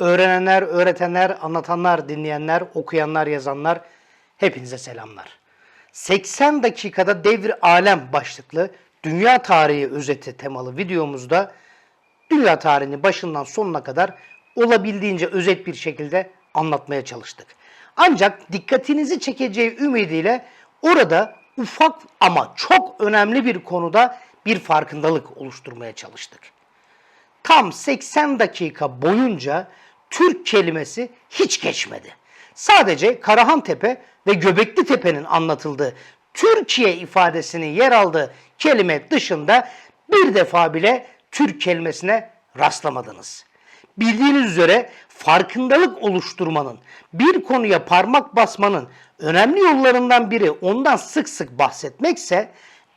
Öğrenenler, öğretenler, anlatanlar, dinleyenler, okuyanlar, yazanlar hepinize selamlar. 80 dakikada devir alem başlıklı dünya tarihi özeti temalı videomuzda dünya tarihini başından sonuna kadar olabildiğince özet bir şekilde anlatmaya çalıştık. Ancak dikkatinizi çekeceği ümidiyle orada ufak ama çok önemli bir konuda bir farkındalık oluşturmaya çalıştık. Tam 80 dakika boyunca Türk kelimesi hiç geçmedi. Sadece Karahantepe ve Göbekli Tepe'nin anlatıldığı Türkiye ifadesinin yer aldığı kelime dışında bir defa bile Türk kelimesine rastlamadınız. Bildiğiniz üzere farkındalık oluşturmanın, bir konuya parmak basmanın önemli yollarından biri ondan sık sık bahsetmekse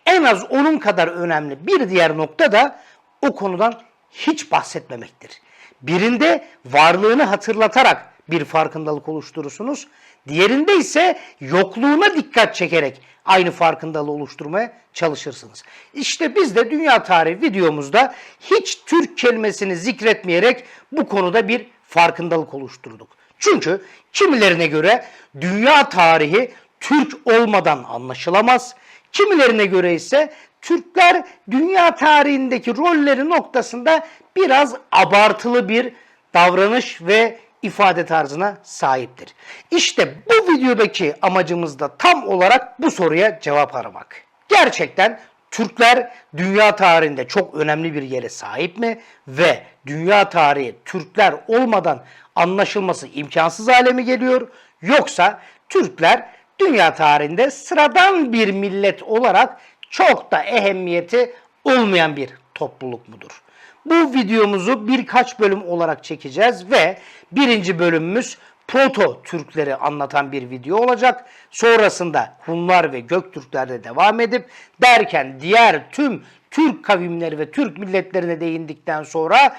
en az onun kadar önemli bir diğer nokta da o konudan hiç bahsetmemektir. Birinde varlığını hatırlatarak bir farkındalık oluşturursunuz. Diğerinde ise yokluğuna dikkat çekerek aynı farkındalığı oluşturmaya çalışırsınız. İşte biz de dünya tarihi videomuzda hiç Türk kelimesini zikretmeyerek bu konuda bir farkındalık oluşturduk. Çünkü kimilerine göre dünya tarihi Türk olmadan anlaşılamaz. Kimilerine göre ise Türkler dünya tarihindeki rolleri noktasında biraz abartılı bir davranış ve ifade tarzına sahiptir. İşte bu videodaki amacımız da tam olarak bu soruya cevap aramak. Gerçekten Türkler dünya tarihinde çok önemli bir yere sahip mi ve dünya tarihi Türkler olmadan anlaşılması imkansız hale mi geliyor yoksa Türkler dünya tarihinde sıradan bir millet olarak çok da ehemmiyeti olmayan bir topluluk mudur? Bu videomuzu birkaç bölüm olarak çekeceğiz ve birinci bölümümüz Proto Türkleri anlatan bir video olacak. Sonrasında Hunlar ve Göktürkler'de devam edip derken diğer tüm Türk kavimleri ve Türk milletlerine değindikten sonra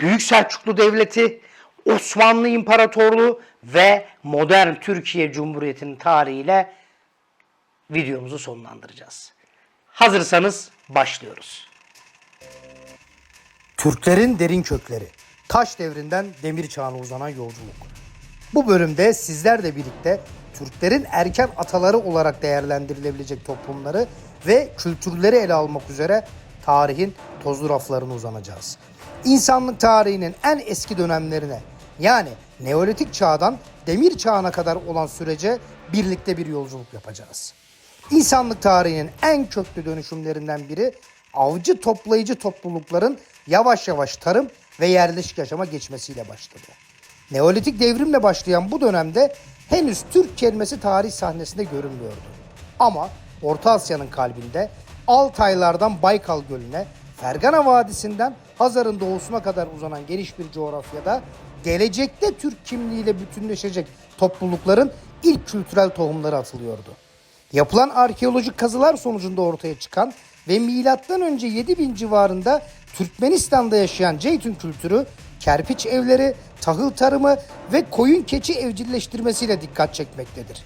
Büyük Selçuklu Devleti, Osmanlı İmparatorluğu ve modern Türkiye Cumhuriyeti'nin tarihiyle videomuzu sonlandıracağız. Hazırsanız başlıyoruz. Türklerin derin kökleri. Taş devrinden demir çağına uzanan yolculuk. Bu bölümde sizlerle birlikte Türklerin erken ataları olarak değerlendirilebilecek toplumları ve kültürleri ele almak üzere tarihin tozlu raflarına uzanacağız. İnsanlık tarihinin en eski dönemlerine yani Neolitik çağdan demir çağına kadar olan sürece birlikte bir yolculuk yapacağız. İnsanlık tarihinin en köklü dönüşümlerinden biri avcı toplayıcı toplulukların yavaş yavaş tarım ve yerleşik yaşama geçmesiyle başladı. Neolitik devrimle başlayan bu dönemde henüz Türk kelimesi tarih sahnesinde görünmüyordu. Ama Orta Asya'nın kalbinde Altaylardan Baykal Gölü'ne, Fergana Vadisi'nden Hazar'ın doğusuna kadar uzanan geniş bir coğrafyada gelecekte Türk kimliğiyle bütünleşecek toplulukların ilk kültürel tohumları atılıyordu. Yapılan arkeolojik kazılar sonucunda ortaya çıkan ve milattan önce 7000 civarında Türkmenistan'da yaşayan Ceytun kültürü kerpiç evleri, tahıl tarımı ve koyun keçi evcilleştirmesiyle dikkat çekmektedir.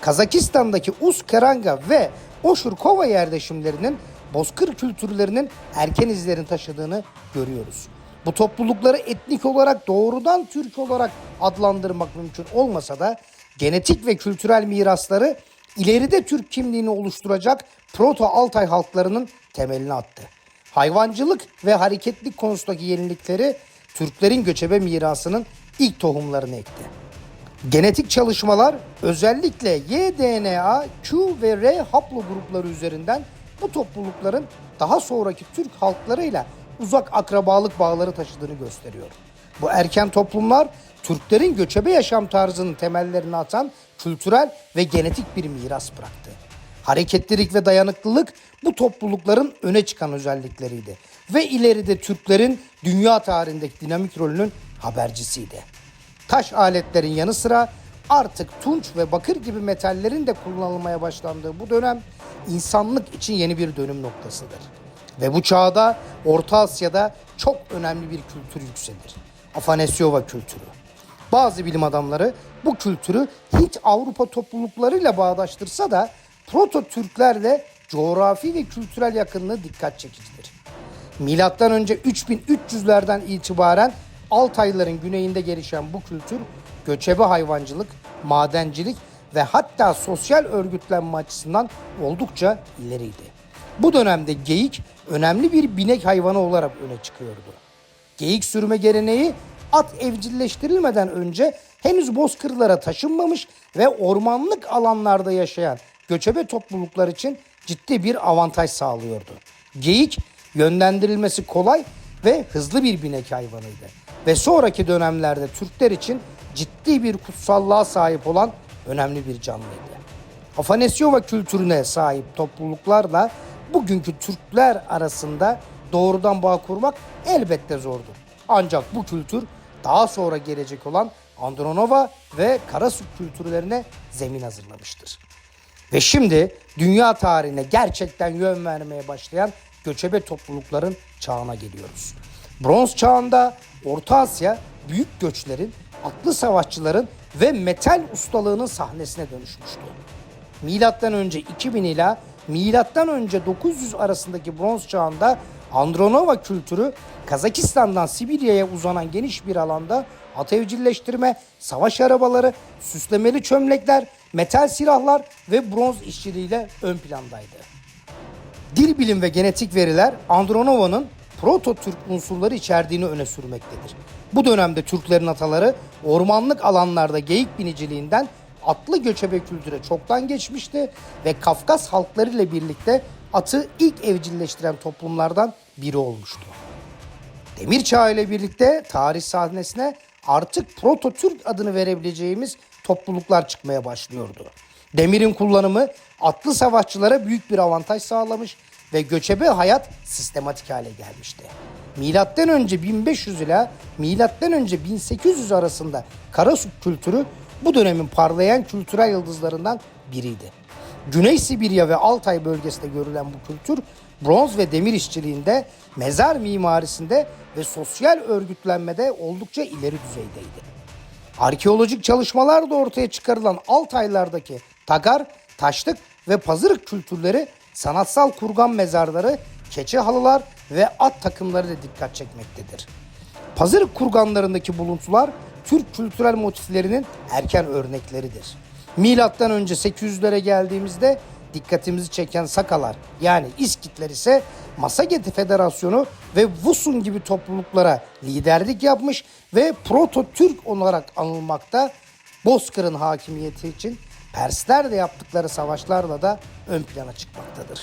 Kazakistan'daki Uskaranga ve Oşurkova yerleşimlerinin bozkır kültürlerinin erken izlerini taşıdığını görüyoruz. Bu toplulukları etnik olarak doğrudan Türk olarak adlandırmak mümkün olmasa da genetik ve kültürel mirasları ileride Türk kimliğini oluşturacak Proto Altay halklarının temelini attı. Hayvancılık ve hareketlilik konusundaki yenilikleri Türklerin göçebe mirasının ilk tohumlarını ekti. Genetik çalışmalar özellikle Y-DNA, Q ve R haplogrupları üzerinden bu toplulukların daha sonraki Türk halklarıyla uzak akrabalık bağları taşıdığını gösteriyor. Bu erken toplumlar Türklerin göçebe yaşam tarzının temellerini atan kültürel ve genetik bir miras bıraktı. Hareketlilik ve dayanıklılık bu toplulukların öne çıkan özellikleriydi ve ileride Türklerin dünya tarihindeki dinamik rolünün habercisiydi. Taş aletlerin yanı sıra artık tunç ve bakır gibi metallerin de kullanılmaya başlandığı bu dönem insanlık için yeni bir dönüm noktasıdır. Ve bu çağda Orta Asya'da çok önemli bir kültür yükselir. Afanesyova kültürü. Bazı bilim adamları bu kültürü Hint Avrupa topluluklarıyla bağdaştırsa da Proto Türklerle coğrafi ve kültürel yakınlığı dikkat çekicidir. Milattan önce 3300'lerden itibaren Altayların güneyinde gelişen bu kültür göçebe hayvancılık, madencilik ve hatta sosyal örgütlenme açısından oldukça ileriydi. Bu dönemde geyik önemli bir binek hayvanı olarak öne çıkıyordu. Geyik sürme geleneği at evcilleştirilmeden önce henüz bozkırlara taşınmamış ve ormanlık alanlarda yaşayan göçebe topluluklar için ciddi bir avantaj sağlıyordu. Geyik yönlendirilmesi kolay ve hızlı bir binek hayvanıydı. Ve sonraki dönemlerde Türkler için ciddi bir kutsallığa sahip olan önemli bir canlıydı. Afanesyova kültürüne sahip topluluklarla bugünkü Türkler arasında doğrudan bağ kurmak elbette zordur. Ancak bu kültür daha sonra gelecek olan Andronova ve Karasuk kültürlerine zemin hazırlamıştır. Ve şimdi dünya tarihine gerçekten yön vermeye başlayan göçebe toplulukların çağına geliyoruz. Bronz çağında Orta Asya büyük göçlerin, atlı savaşçıların ve metal ustalığının sahnesine dönüşmüştü. Milattan önce 2000 ila milattan önce 900 arasındaki bronz çağında Andronova kültürü Kazakistan'dan Sibirya'ya uzanan geniş bir alanda at evcilleştirme, savaş arabaları, süslemeli çömlekler, metal silahlar ve bronz işçiliğiyle ön plandaydı. Dil bilim ve genetik veriler Andronova'nın proto-Türk unsurları içerdiğini öne sürmektedir. Bu dönemde Türklerin ataları ormanlık alanlarda geyik biniciliğinden atlı göçebe kültüre çoktan geçmişti ve Kafkas halkları ile birlikte atı ilk evcilleştiren toplumlardan biri olmuştu. Demir Çağı ile birlikte tarih sahnesine artık Proto-Türk adını verebileceğimiz topluluklar çıkmaya başlıyordu. Demirin kullanımı atlı savaşçılara büyük bir avantaj sağlamış ve göçebe hayat sistematik hale gelmişti. Milattan önce 1500 ile milattan önce 1800 arasında Karasuk kültürü bu dönemin parlayan kültürel yıldızlarından biriydi. Güney Sibirya ve Altay bölgesinde görülen bu kültür bronz ve demir işçiliğinde, mezar mimarisinde ve sosyal örgütlenmede oldukça ileri düzeydeydi. Arkeolojik çalışmalarda ortaya çıkarılan Altaylardaki tagar, taşlık ve pazırık kültürleri sanatsal kurgan mezarları, keçe halılar ve at takımları da dikkat çekmektedir. Pazırık kurganlarındaki buluntular Türk kültürel motiflerinin erken örnekleridir. Milattan önce 800'lere geldiğimizde dikkatimizi çeken Sakalar yani İskitler ise Masageti Federasyonu ve Vusun gibi topluluklara liderlik yapmış ve Proto-Türk olarak anılmakta. Bozkır'ın hakimiyeti için Perslerle yaptıkları savaşlarla da ön plana çıkmaktadır.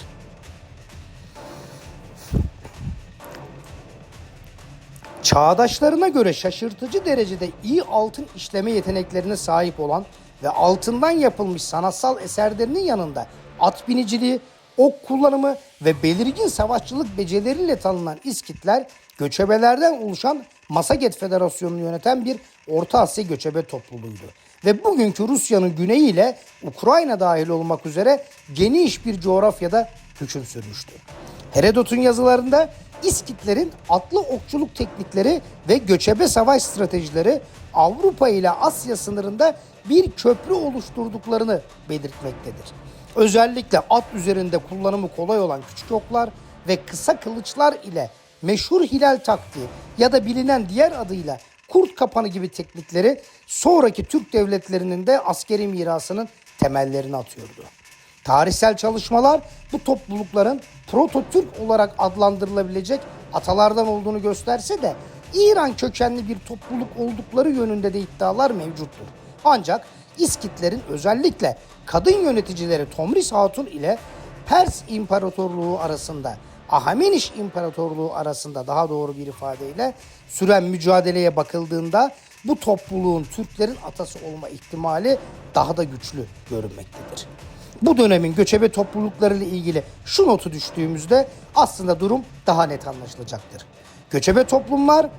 Çağdaşlarına göre şaşırtıcı derecede iyi altın işleme yeteneklerine sahip olan ve altından yapılmış sanatsal eserlerinin yanında at biniciliği, ok kullanımı ve belirgin savaşçılık becerileriyle tanınan İskitler, göçebelerden oluşan Masaget Federasyonu'nu yöneten bir Orta Asya göçebe topluluğuydu. Ve bugünkü Rusya'nın güneyi ile Ukrayna dahil olmak üzere geniş bir coğrafyada hüküm sürmüştü. Herodot'un yazılarında İskitlerin atlı okçuluk teknikleri ve göçebe savaş stratejileri Avrupa ile Asya sınırında bir köprü oluşturduklarını belirtmektedir. Özellikle at üzerinde kullanımı kolay olan küçük oklar ve kısa kılıçlar ile meşhur hilal taktiği ya da bilinen diğer adıyla kurt kapanı gibi teknikleri sonraki Türk devletlerinin de askeri mirasının temellerini atıyordu. Tarihsel çalışmalar bu toplulukların proto-Türk olarak adlandırılabilecek atalardan olduğunu gösterse de İran kökenli bir topluluk oldukları yönünde de iddialar mevcuttur. Ancak İskitlerin özellikle kadın yöneticileri Tomris Hatun ile Pers İmparatorluğu arasında Ahameniş İmparatorluğu arasında daha doğru bir ifadeyle süren mücadeleye bakıldığında bu topluluğun Türklerin atası olma ihtimali daha da güçlü görünmektedir. Bu dönemin göçebe topluluklarıyla ilgili şu notu düştüğümüzde aslında durum daha net anlaşılacaktır. Göçebe toplumlar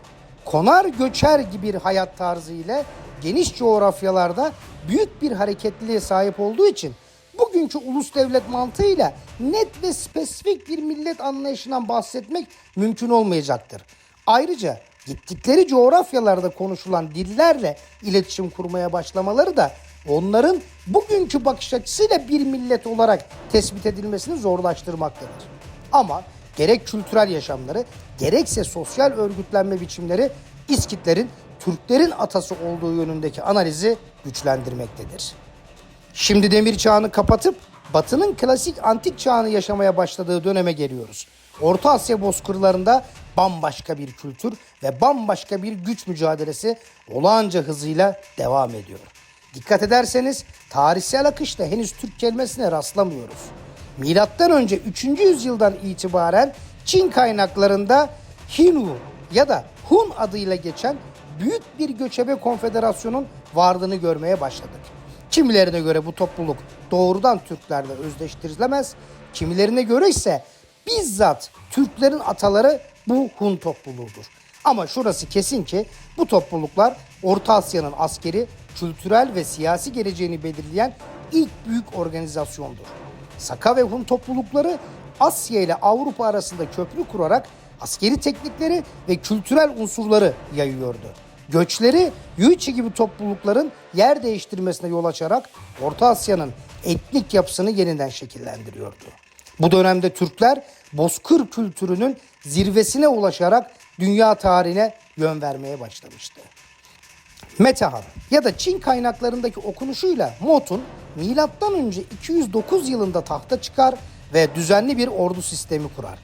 konar göçer gibi bir hayat tarzı ile geniş coğrafyalarda büyük bir hareketliliğe sahip olduğu için bugünkü ulus devlet mantığıyla net ve spesifik bir millet anlayışından bahsetmek mümkün olmayacaktır. Ayrıca gittikleri coğrafyalarda konuşulan dillerle iletişim kurmaya başlamaları da onların bugünkü bakış açısıyla bir millet olarak tespit edilmesini zorlaştırmaktadır. Ama gerek kültürel yaşamları gerekse sosyal örgütlenme biçimleri İskitlerin Türklerin atası olduğu yönündeki analizi güçlendirmektedir. Şimdi demir çağını kapatıp Batı'nın klasik antik çağını yaşamaya başladığı döneme geliyoruz. Orta Asya bozkırlarında bambaşka bir kültür ve bambaşka bir güç mücadelesi olağanca hızıyla devam ediyor. Dikkat ederseniz tarihsel akışta henüz Türk kelimesine rastlamıyoruz. Milattan önce 3. yüzyıldan itibaren Çin kaynaklarında Hinu ya da Hun adıyla geçen büyük bir göçebe konfederasyonun varlığını görmeye başladık. Kimilerine göre bu topluluk doğrudan Türklerle özdeştirilemez, kimilerine göre ise bizzat Türklerin ataları bu Hun topluluğudur. Ama şurası kesin ki bu topluluklar Orta Asya'nın askeri, kültürel ve siyasi geleceğini belirleyen ilk büyük organizasyondur. Saka ve Hun toplulukları Asya ile Avrupa arasında köprü kurarak askeri teknikleri ve kültürel unsurları yayıyordu. Göçleri Yuichi gibi toplulukların yer değiştirmesine yol açarak Orta Asya'nın etnik yapısını yeniden şekillendiriyordu. Bu dönemde Türkler Bozkır kültürünün zirvesine ulaşarak dünya tarihine yön vermeye başlamıştı. Metehan ya da Çin kaynaklarındaki okunuşuyla Motun milattan önce 209 yılında tahta çıkar ve düzenli bir ordu sistemi kurar.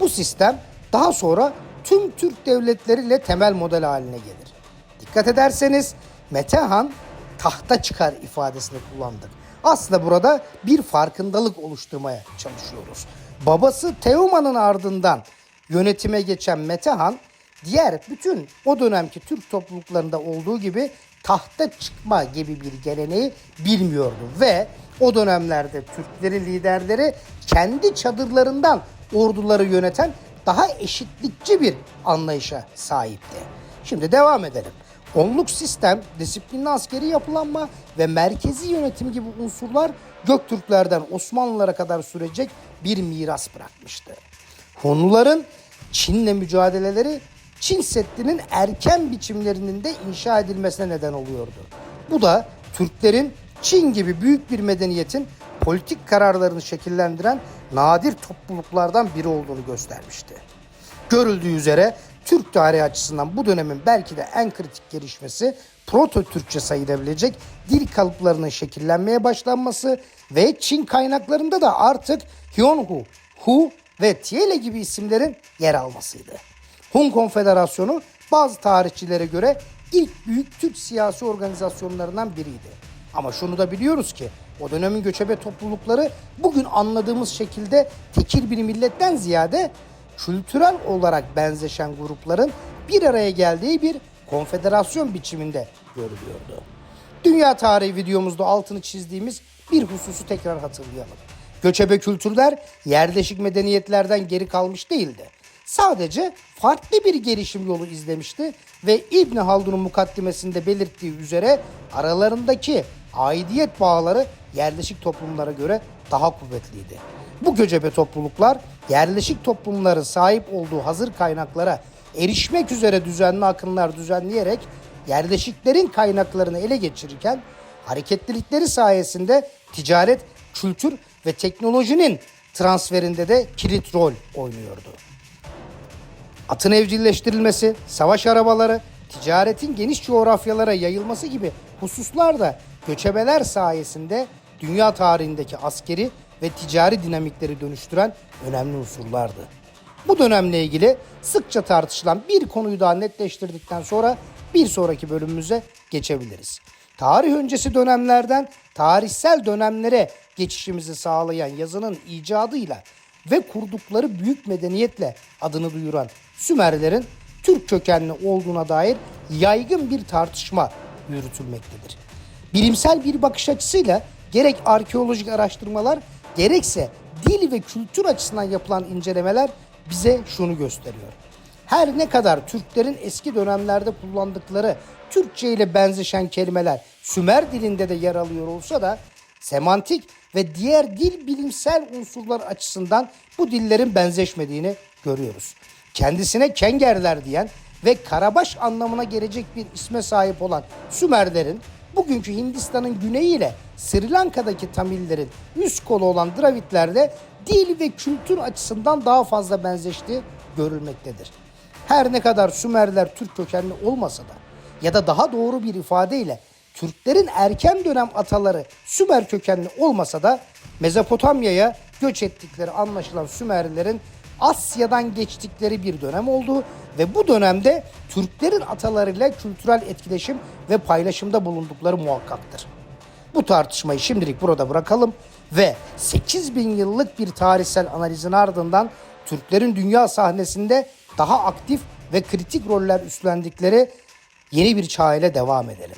Bu sistem daha sonra tüm Türk devletleriyle temel model haline gelir. Dikkat ederseniz Metehan tahta çıkar ifadesini kullandık. Aslında burada bir farkındalık oluşturmaya çalışıyoruz. Babası Teoman'ın ardından yönetime geçen Metehan diğer bütün o dönemki Türk topluluklarında olduğu gibi tahta çıkma gibi bir geleneği bilmiyordu ve o dönemlerde Türklerin liderleri kendi çadırlarından orduları yöneten daha eşitlikçi bir anlayışa sahipti. Şimdi devam edelim. Onluk sistem, disiplinli askeri yapılanma ve merkezi yönetim gibi unsurlar Göktürklerden Osmanlılara kadar sürecek bir miras bırakmıştı. Hunluların Çin'le mücadeleleri Çin Seddi'nin erken biçimlerinin de inşa edilmesine neden oluyordu. Bu da Türklerin Çin gibi büyük bir medeniyetin politik kararlarını şekillendiren nadir topluluklardan biri olduğunu göstermişti. Görüldüğü üzere Türk tarihi açısından bu dönemin belki de en kritik gelişmesi Proto-Türkçe sayılabilecek dil kalıplarının şekillenmeye başlanması ve Çin kaynaklarında da artık Hyonhu, Hu ve Tiele gibi isimlerin yer almasıydı. Hun Konfederasyonu bazı tarihçilere göre ilk büyük Türk siyasi organizasyonlarından biriydi. Ama şunu da biliyoruz ki o dönemin göçebe toplulukları bugün anladığımız şekilde tekil bir milletten ziyade kültürel olarak benzeşen grupların bir araya geldiği bir konfederasyon biçiminde görülüyordu. Dünya tarihi videomuzda altını çizdiğimiz bir hususu tekrar hatırlayalım. Göçebe kültürler yerleşik medeniyetlerden geri kalmış değildi. Sadece farklı bir gelişim yolu izlemişti ve İbn Haldun'un mukaddimesinde belirttiği üzere aralarındaki aidiyet bağları yerleşik toplumlara göre daha kuvvetliydi. Bu göçebe topluluklar yerleşik toplumların sahip olduğu hazır kaynaklara erişmek üzere düzenli akınlar düzenleyerek yerleşiklerin kaynaklarını ele geçirirken hareketlilikleri sayesinde ticaret, kültür ve teknolojinin transferinde de kilit rol oynuyordu. Atın evcilleştirilmesi, savaş arabaları, ticaretin geniş coğrafyalara yayılması gibi hususlar da göçebeler sayesinde dünya tarihindeki askeri ve ticari dinamikleri dönüştüren önemli unsurlardı. Bu dönemle ilgili sıkça tartışılan bir konuyu daha netleştirdikten sonra bir sonraki bölümümüze geçebiliriz. Tarih öncesi dönemlerden tarihsel dönemlere geçişimizi sağlayan yazının icadıyla ve kurdukları büyük medeniyetle adını duyuran Sümerlerin Türk kökenli olduğuna dair yaygın bir tartışma yürütülmektedir. Bilimsel bir bakış açısıyla gerek arkeolojik araştırmalar gerekse dil ve kültür açısından yapılan incelemeler bize şunu gösteriyor. Her ne kadar Türklerin eski dönemlerde kullandıkları Türkçe ile benzeşen kelimeler Sümer dilinde de yer alıyor olsa da semantik ve diğer dil bilimsel unsurlar açısından bu dillerin benzeşmediğini görüyoruz. Kendisine Kengerler diyen ve Karabaş anlamına gelecek bir isme sahip olan Sümerlerin bugünkü Hindistan'ın güneyiyle Sri Lanka'daki Tamillerin üst kolu olan Dravidler'de dil ve kültür açısından daha fazla benzeştiği görülmektedir. Her ne kadar Sümerler Türk kökenli olmasa da ya da daha doğru bir ifadeyle Türklerin erken dönem ataları Sümer kökenli olmasa da Mezopotamya'ya göç ettikleri anlaşılan Sümerlilerin Asya'dan geçtikleri bir dönem oldu ve bu dönemde Türklerin atalarıyla kültürel etkileşim ve paylaşımda bulundukları muhakkaktır. Bu tartışmayı şimdilik burada bırakalım ve 8000 yıllık bir tarihsel analizin ardından Türklerin dünya sahnesinde daha aktif ve kritik roller üstlendikleri yeni bir çağ ile devam edelim.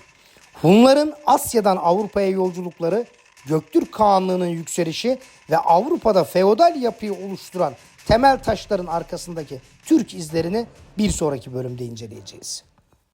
Hunların Asya'dan Avrupa'ya yolculukları, Göktürk Kağanlığı'nın yükselişi ve Avrupa'da feodal yapıyı oluşturan temel taşların arkasındaki Türk izlerini bir sonraki bölümde inceleyeceğiz.